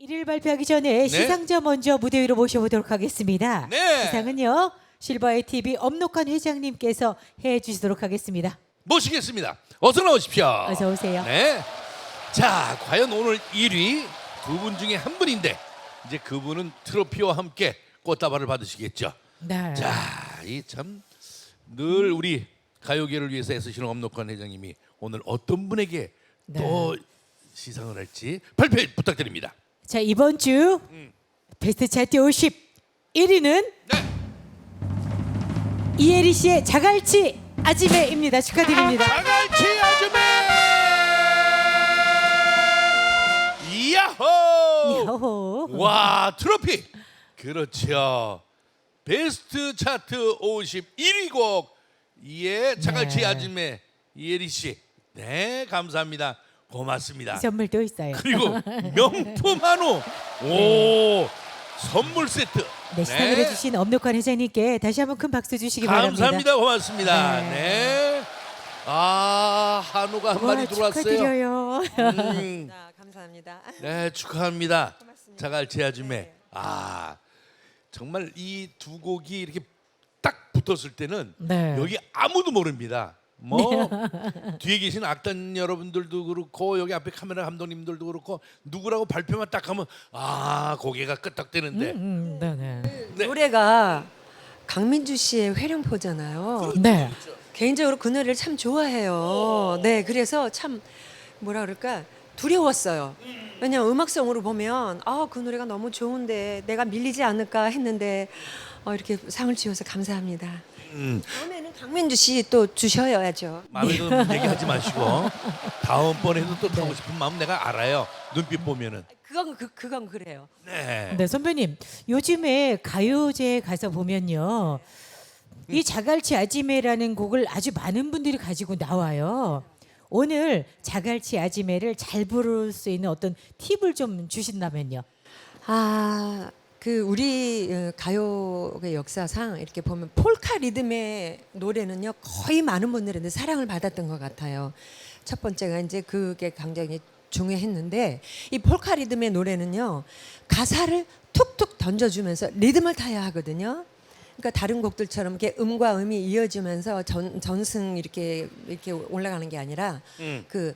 1일 발표하기 전에 시상자 먼저 무대 위로 모셔보도록 하겠습니다. 네. 시상은요 실버의 TV 엄록한 회장님께서 해주시도록 하겠습니다. 모시겠습니다. 어서 나오십시오. 어서 오세요. 네. 자, 과연 오늘 1위 두 분 중에 한 분인데 이제 그분은 트로피와 함께 꽃다발을 받으시겠죠. 네. 자, 이 참 늘 우리 가요계를 위해서 애쓰시는 엄록한 회장님이 오늘 어떤 분에게 네. 또 시상을 할지 발표 부탁드립니다. 자 이번 주 음. 베스트 차트 50 1위는 네. 이혜리 씨의 자갈치 아지매입니다. 축하드립니다. 자갈치 아줌매! 야호! 야호. 와 트로피 그렇죠 베스트 차트 51위 곡 이에 자갈치 네. 아줌매 이혜리 씨 네 감사합니다 고맙습니다 선물도 있어요. 그리고 명품 한우 오 선물 세트 네, 시상을 해주신 엄록한 회장님께 다시 한번 큰 박수 주시기 바랍니다. 감사합니다 고맙습니다 네. 네 아 한우가 한 마리 와, 들어왔어요 축하드려요. 음. 아, 감사합니다. 네 축하합니다. 고맙습니다. 자갈치 아줌매. 네. 아 정말 이 두 곡이 이렇게 딱 붙었을 때는 네. 여기 아무도 모릅니다. 뭐 뒤에 계신 악단 여러분들도 그렇고 여기 앞에 카메라 감독님들도 그렇고 누구라고 발표만 딱 하면 아 고개가 끄덕대는데 음, 네, 네. 네. 노래가 강민주 씨의 회령포잖아요. 네. 개인적으로 그 노래를 참 좋아해요. 네, 그래서 참 뭐라 그럴까 두려웠어요. 왜냐면 음악성으로 보면 아 그 노래가 너무 좋은데 내가 밀리지 않을까 했는데 어, 이렇게 상을 주셔서 감사합니다. 음, 강민주 씨 또 주셔야죠. 마음에 드는 얘기하지 마시고 다음번에도 또 타고 싶은 마음 내가 알아요. 눈빛 보면은 그건 그, 그건 그래요. 네. 네, 선배님. 요즘에 가요제에 가서 보면요. 이 자갈치 아지매라는 곡을 아주 많은 분들이 가지고 나와요. 오늘 자갈치 아지매를 잘 부를 수 있는 어떤 팁을 좀 주신다면요. 아, 그 우리 어, 가요의 역사상 이렇게 보면 폴카 리듬의 노래는요 거의 많은 분들한테 사랑을 받았던 것 같아요. 첫 번째가 이제 그게 굉장히 중요했는데 이 폴카 리듬의 노래는요 가사를 툭툭 던져주면서 리듬을 타야 하거든요. 그러니까 다른 곡들처럼 이렇게 음과 음이 이어지면서 전, 전승 이렇게 이렇게 올라가는 게 아니라 음. 그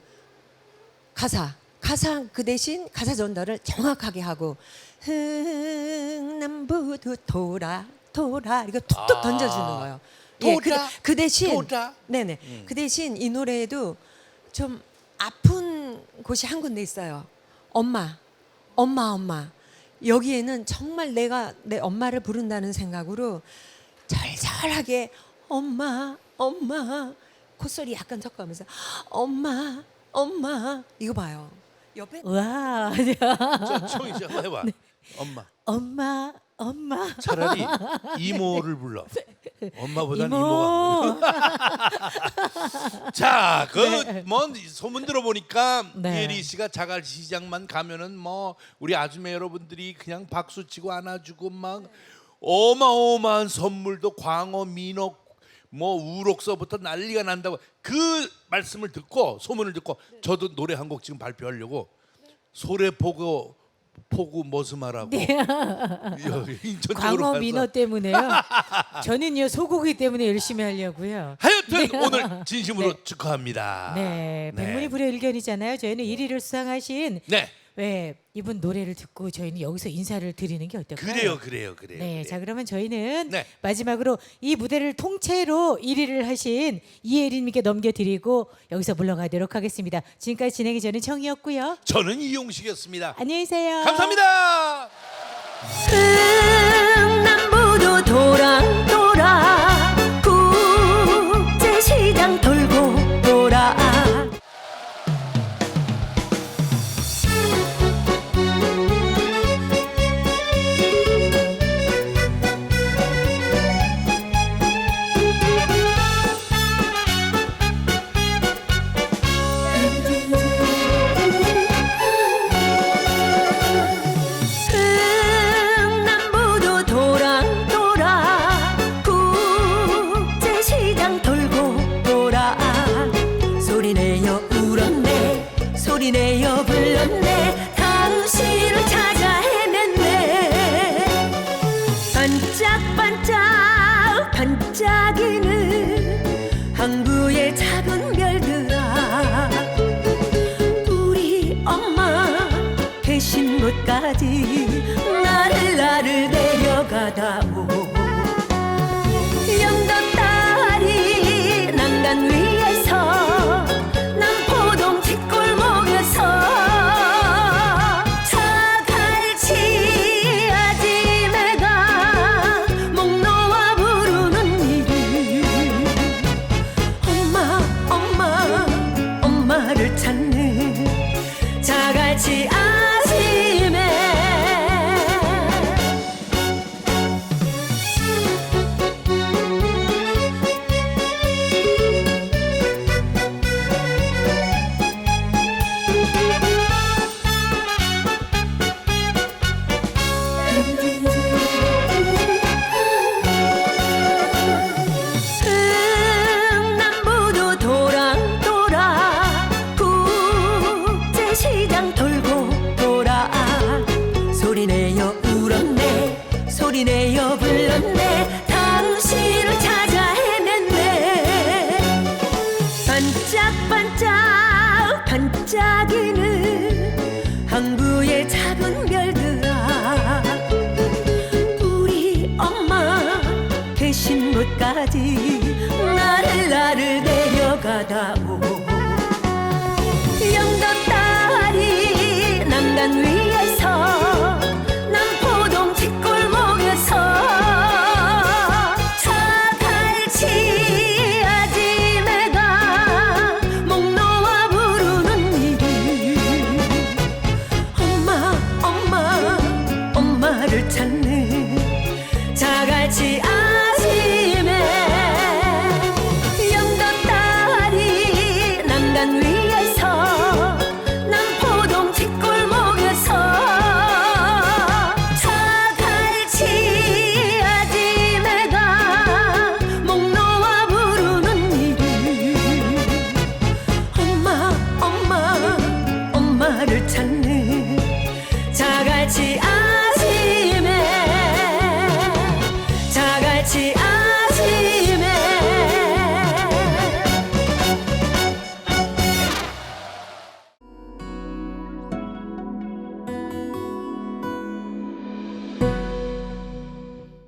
가사 가사 그 대신 가사 전달을 정확하게 하고 흥남부도 돌아 돌아 이거 툭툭 아. 던져주는 거예요. 예, 그, 돌아, 그 대신 돌아. 네네 그 대신 이 노래에도 좀 아픈 곳이 한 군데 있어요. 엄마, 엄마, 엄마. 여기에는 정말 내가 내 엄마를 부른다는 생각으로 절절하게 엄마, 엄마 콧소리 약간 섞어가면서 엄마, 엄마 이거 봐요. 옆에 와, 씨 한번 해봐. 엄마. 엄마, 엄마. 차라리 이모를 불러. 엄마보단 이모. 이모가. 자, 그뭐 소문 들어보니까 네. 예리 씨가 자갈 시장만 가면은 뭐 우리 아줌마 여러분들이 그냥 박수 치고 안아주고 막 어마어마한 선물도 광어, 민어, 뭐 우록서부터 난리가 난다고 그 말씀을 듣고 소문을 듣고 저도 노래 한 곡 지금 발표하려고 소래포구 포구 머스마라고 여기 인천 광어 민어 때문에요. 저는요 소고기 때문에 열심히 하려고요. 하여튼 오늘 진심으로 네. 축하합니다. 네, 백문이 불여 일견이잖아요. 저희는 1위를 수상하신 네, 왜 이분 노래를 듣고 저희는 여기서 인사를 드리는 게 어떨까요? 그래요, 그래요, 그래요. 네, 그래요. 자 그러면 저희는 네. 마지막으로 이 무대를 통째로 1위를 하신 이혜린님께 넘겨드리고 여기서 물러가도록 하겠습니다. 지금까지 진행이 저는 청이었고요. 저는 이용식이었습니다. 안녕히 계세요. 감사합니다. 흥남부도 돌아 이야기는 항구의 작은 끝까지 나를 나를 데려가다오. 영덕 딸이 남단 위 起爱。